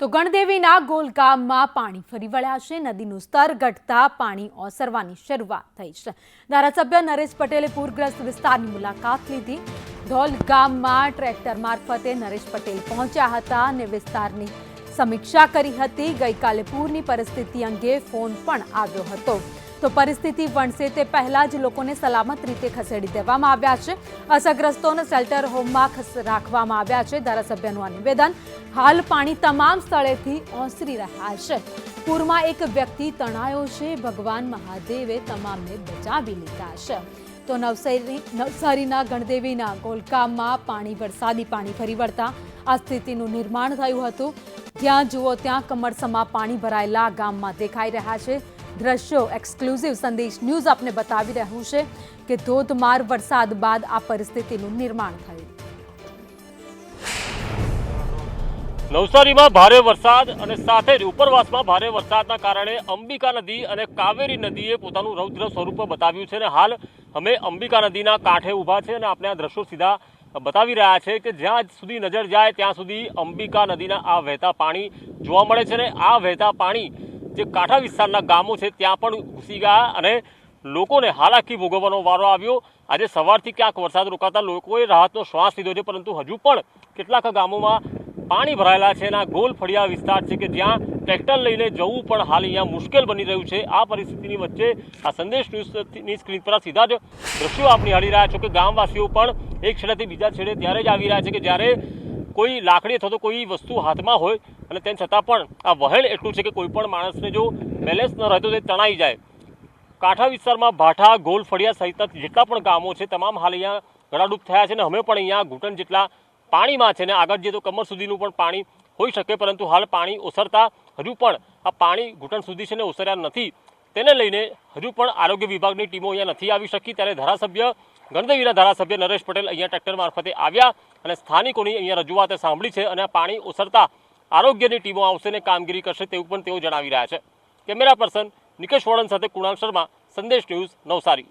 તો ગણદેવીના ગોલગામમાં પાણી ફરી વળ્યા છે. નદીનું સ્તર ઘટતા પાણી ઓસરવાની શરૂઆત થઈ છે. ધારાસભ્ય નરેશ પટેલે પૂરગ્રસ્ત વિસ્તારની મુલાકાત લીધી. ધોલ ગામમાં ટ્રેક્ટર મારફતે નરેશ પટેલ પહોંચ્યા હતા અને વિસ્તારની સમીક્ષા કરી હતી. ગઈકાલે પૂરની પરિસ્થિતિ અંગે ફોન પણ આવ્યો હતો. તો પરિસ્થિતિ વણસે તે પહેલા જ લોકોને સલામત રીતે ખસેડી દેવામાં આવ્યા છે. અસરગ્રસ્તોને શેલ્ટર હોમમાં રાખવામાં આવ્યા છે. ધારાસભ્યનું આ નિવેદન, હાલ પાણી તમામ સ્થળેથી ઓસરી રહ્યા છે. પૂરમાં એક વ્યક્તિ તણાયો છે. ભગવાન મહાદેવે તમામને બચાવી લીધા છે. તો નવસારી, નવસારીના ગણદેવીના ગોલકામમાં પાણી વરસાદી પાણી ફરી વળતા આ સ્થિતિનું નિર્માણ થયું હતું. જ્યાં જુઓ ત્યાં કમરસમાં પાણી ભરાયેલા ગામમાં દેખાઈ રહ્યા છે. દ્રશ્યો એક્સક્લુઝિવ સંદેશ ન્યૂઝ આપને બતાવી રહ્યું છે કે ધોધમાર વરસાદ બાદ આ પરિસ્થિતિનું નિર્માણ થયું. નવસારીમાં ભારે વરસાદ અને સાથે જ ઉપરવાસમાં ભારે વરસાદના કારણે અંબિકા નદી અને કાવેરી નદીએ પોતાનું રૌદ્ર સ્વરૂપ બતાવ્યું છે અને હાલ અમે અંબિકા નદીના કાંઠે ઊભા છે અને આપણે આ દ્રશ્યો સીધા બતાવી રહ્યા છે કે જ્યાં સુધી નજર જાય ત્યાં સુધી અંબિકા નદીના આ વહેતા પાણી જોવા મળે છે અને આ વહેતા પાણી જે કાંઠા વિસ્તારના ગામો છે, ત્યાં પણ ઘૂસી ગયા અને લોકોને હાલાકી ભોગવવાનો વારો આવ્યો. આજે સવારથી ક્યાંક વરસાદ રોકાતા લોકોએ રાહતનો શ્વાસ લીધો છે, પરંતુ હજુ પણ કેટલાક ગામોમાં પાણી ભરાયેલા છે એના ગોલ ફળિયા વિસ્તાર છે કે જ્યાં ટ્રેક્ટર લઈને જવું પણ હાલ અહીંયા મુશ્કેલ બની રહ્યું છે. આ પરિસ્થિતિની વચ્ચે આ સંદેશ ન્યૂઝની સ્ક્રીન પર સીધા જ દ્રશ્યો આપ નિહાળી રહ્યા છો કે ગામવાસીઓ પણ એક છેડેથી બીજા છેડે ત્યારે જ આવી રહ્યા છે કે જ્યારે કોઈ લાકડી અથવા તો કોઈ વસ્તુ હાથમાં હોય અને તેમ છતાં પણ આ વહેણ એટલું છે કે કોઈ પણ માણસને જો બેલેન્સ ન રહે તો તે તણાઈ જાય. કાંઠા વિસ્તારમાં ભાઠા, ગોલ, ફળિયા સહિતના જેટલા પણ ગામો છે, તમામ હાલ અહીંયા ગળાડૂબ થયા છે અને અમે પણ અહીંયા ઘૂંટણ જેટલા પાણીમાં છે ને આગળ જે તો કમર સુધીનું પણ પાણી હોઈ શકે, પરંતુ હાલ પાણી ઓસરતા હજુ પણ આ પાણી ઘૂંટણ સુધી છે ને ઓસર્યા નથી. તેને લઈને હજુ પણ આરોગ્ય વિભાગની ટીમો અહીંયા નથી આવી શકી. ત્યારે ધારાસભ્ય ગણદેવીના ધારાસભ્ય નરેશ પટેલ અહીંયા ટ્રેક્ટર મારફતે આવ્યા અને સ્થાનિકોની અહીંયા રજૂઆત સાંભળી છે અને પાણી ઓસરતા આરોગ્યની ટીમો આવશે ને કામગીરી કરશે તેવું પણ તેઓ જણાવી રહ્યા છે. કેમેરા પર્સન નિકેશ વળન સાથે કુણાલ શર્મા, સંદેશ ન્યૂઝ નવસારી.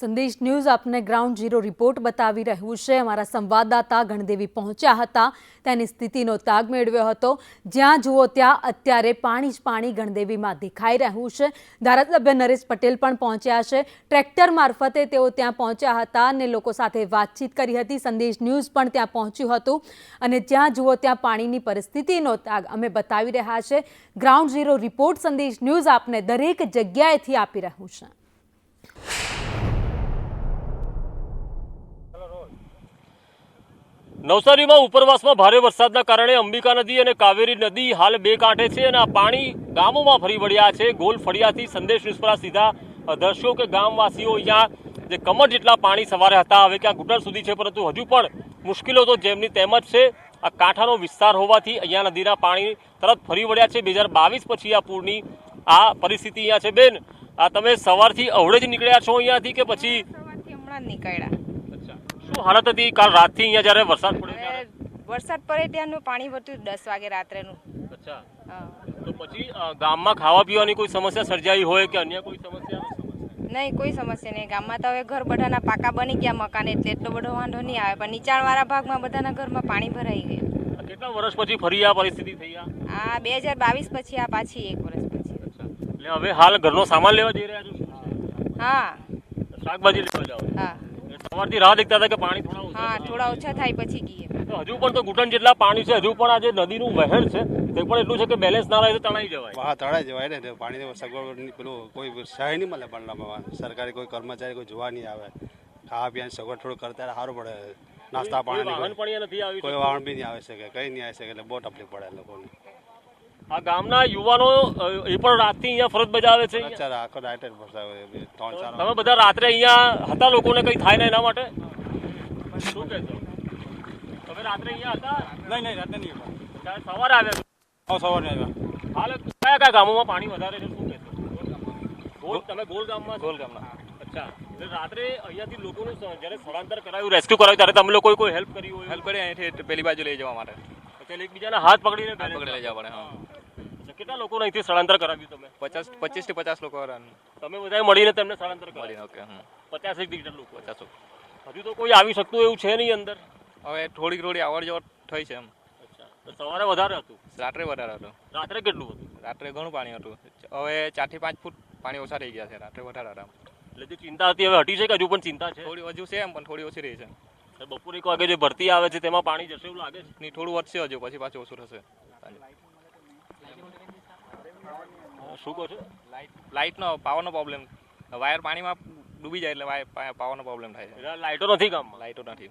સંદેશ ન્યૂઝ આપને ગ્રાઉન્ડ ઝીરો રિપોર્ટ બતાવી રહ્યું છે. અમારા સંવાદદાતા ગણદેવી પહોંચ્યા હતા. તેની સ્થિતિનો તાગ મેળવ્યો હતો. જ્યાં જુઓ ત્યાં અત્યારે પાણી જ પાણી ગણદેવીમાં દેખાઈ રહ્યું છે. ધારાસભ્ય નરેશ પટેલ પણ પહોંચ્યા છે. ટ્રેક્ટર મારફતે તેઓ ત્યાં પહોંચ્યા હતા અને લોકો સાથે વાતચીત કરી હતી. સંદેશ ન્યૂઝ પણ ત્યાં પહોંચ્યું હતું. અને જ્યાં જુઓ ત્યાં પાણીની પરિસ્થિતિનો તાગ અમે બતાવી રહ્યા છે. Ground zero report Sandesh news આપને દરેક જગ્યાએથી આપી રહ્યું છે. નવસારીમાં ઉપરવાસમાં ભારે વરસાદના કારણે અંબિકા નદી અને કાવેરી નદી હાલ બે કાંઠે છે અને આ પાણી ગામોમાં ફરી વળ્યા છે. ગોલ ફળિયાથી સંદેશ ન્યૂઝ સીધા. દર્શકો કે ગામવાસીઓ અહીંયા જે કમર જેટલા પાણી સવારે હતા, હવે ક્યાં ઘૂંટણ સુધી છે, પરંતુ હજુ પણ મુશ્કેલો તો જેમની તેમ જ છે. આ કાંઠાનો વિસ્તાર હોવાથી અહીંયા નદીના પાણી તરત ફરી વળ્યા છે. બે હજાર બાવીસ પછી આ પૂરની આ પરિસ્થિતિ અહીંયા છે. બેન, આ તમે સવારથી અવળે જ નીકળ્યા છો અહીંયાથી કે પછી હમણાં નીકળ્યા. શું હાલત હતી? કાલ રાતથી અહીંયા જ્યારે વરસાદ પડ્યો વરસાદ પડે ત્યાંનું પાણી વધ્યું દસ વાગે રાત્રેનું. અચ્છા. તો પછી ગામમાં ખાવા પીવાની કોઈ સમસ્યા સર્જાઈ હોય કે અન્ય કોઈ સમસ્યા? નહીં કોઈ સમસ્યા નહીં. ગામમાં તો હવે ઘર બધાના પાકા બની ગયા મકાન એટલે એટલો બધો વાંધો નહીં આવે. પણ નીચાણવાળા ભાગમાં બધાના ઘરમાં પાણી ભરાઈ ગયું. કેટલા વર્ષ પછી ફરી આ પરિસ્થિતિ થઈ આ? બે હજાર બાવીસ પછી આ પાછી એક વર્ષ પછી. એટલે હવે હાલ ઘરનો સામાન લેવા જઈ રહ્યા છો? હા. શાકભાજી લેવા જાઓ હા. સવારથી રાહ દેખતા હતા કે પાણી થોડા ઓછા હા થોડા ઓછા થાય પછી ગઈએ હજુ પણ તો ઘૂંટણ જેટલા પાણી છે હજુ પણ આ જે નદીનું વહેણ છે તે પણ એટલું છે કે બેલેન્સ ના રહે તો તણાઈ જવાય. હા તણાઈ જવાય ને પાણી સગવડ પેલું કોઈ સહાય નહીં મળે પણ સરકારી કોઈ કર્મચારી કોઈ જોવા નહીં આવે. ખાવા પીવાની સગવડ થોડું કરતા સારું પડે. નાસ્તા પાણી કોઈ વાહન બી નહીં આવી શકે કઈ નહીં આવી શકે એટલે બહુ તકલીફ પડે લોકોને. આ ગામના યુવાનો એ પણ રાતથી અહીંયા ફરજ બજાવે છે તમે બધા રાત્રે અહીંયા હતા લોકોને કઈ થાય ને એના માટે? શું કહેશો? તમે રાત્રે અહીંયા હતા? નહીં નહીં રાતે નહીં સવારે આવ્યા આવો સવારે આવ્યા. હાલ કયા કયા ગામોમાં પાણી વધારે છે શું કહેશો? તમે ગોલ ગામમાં ગોલ ગામમાં. અચ્છા. રાત્રે અહીંયાથી લોકોનું જ્યારે સ્થળાંતર કરાયું રેસ્ક્યુ કરાયું ત્યારે તમે લોકોએ કોઈ હેલ્પ કરી હોય? હેલ્પ કરી અહીંથી પેલી બાજુ લઈ જવા માટે. એટલે એકબીજાના હાથ પકડીને પકડી લઈ જવા પડે હા. કેટલા લોકોને અહીંથી સ્થળાંતર કરાવ્યું તમે? પચાસ પચીસથી પચાસ લોકો તમે બધાએ મળીને તમને સ્થળાંતર કરાવ્યું? ઓકે પચાસ એક લોકો. પચાસ હજુ તો કોઈ આવી શકતું એવું છે નહીં અંદર? હવે થોડીક થોડી આવડ જવડ થઈ છે એમ. તો સવારે વધારે હતું? રાત્રે વધારે હતું. રાત્રે કેટલું હતું? રાત્રે ઘણું પાણી હતું. હવે ચારથી પાંચ ફૂટ પાણી ઓછા થઈ ગયા છે રાત્રે વધારે હતા એટલે જે ચિંતા હતી હવે હટી છે કે હજુ પણ ચિંતા છે? થોડી હજુ છે એમ પણ થોડી ઓછી રહી છે. બપોરે એક વાગે જે ભરતી આવે છે તેમાં પાણી જશે એવું લાગે છે? ની થોડું વધશે હજુ પછી પાછું ઓછું થશે. શું કહો છો? લાઇટ લાઇટનો પાવરનો પ્રોબ્લેમ. વાયર પાણીમાં ડૂબી જાય એટલે વાયર પાવરનો પ્રોબ્લેમ થાય છે. લાઇટો નથી ગામમાં? લાઇટો નથી.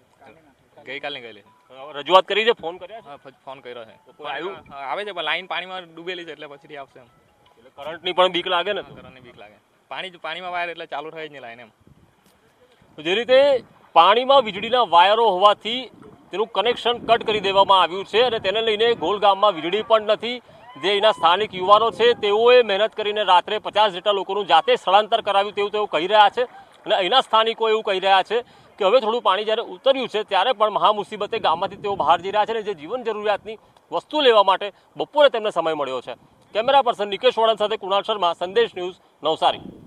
ગઈકાલે ગયેલી રજૂઆત કરી છે ફોન કર્યા છે? ફોન કર્યો છે. આવે છે પણ લાઈન પાણીમાં ડૂબેલી છે એટલે પછી આવશે એમ. એટલે કરંટની પણ બીક લાગે ને કરંટની બીક લાગે. પાણી પાણીમાં વાયર એટલે ચાલુ થાય જ નહીં લાઈન એમ. જે રીતે પાણીમાં વીજળીના વાયરો હોવાથી તેનું કનેક્શન કટ કરી દેવામાં આવ્યું છે અને તેને લઈને ગોલ ગામમાં વીજળી પણ નથી. જે અહીંના સ્થાનિક યુવાનો છે, તેઓએ મહેનત કરીને રાત્રે પચાસ જેટલા લોકોનું જાતે સ્થળાંતર કરાવ્યું તેવું તેઓ કહી રહ્યા છે અને અહીંના સ્થાનિકો એવું કહી રહ્યા છે કે હવે થોડું પાણી જ્યારે ઉતર્યું છે, ત્યારે પણ મહા મુસીબતે ગામમાંથી તેઓ બહાર જઈ રહ્યા છે અને જે જીવન જરૂરિયાતની વસ્તુ લેવા માટે બપોરે તેમને સમય મળ્યો છે. કેમેરા પર્સન નિકેશ વળન સાથે કુણાલ શર્મા, સંદેશ ન્યૂઝ નવસારી.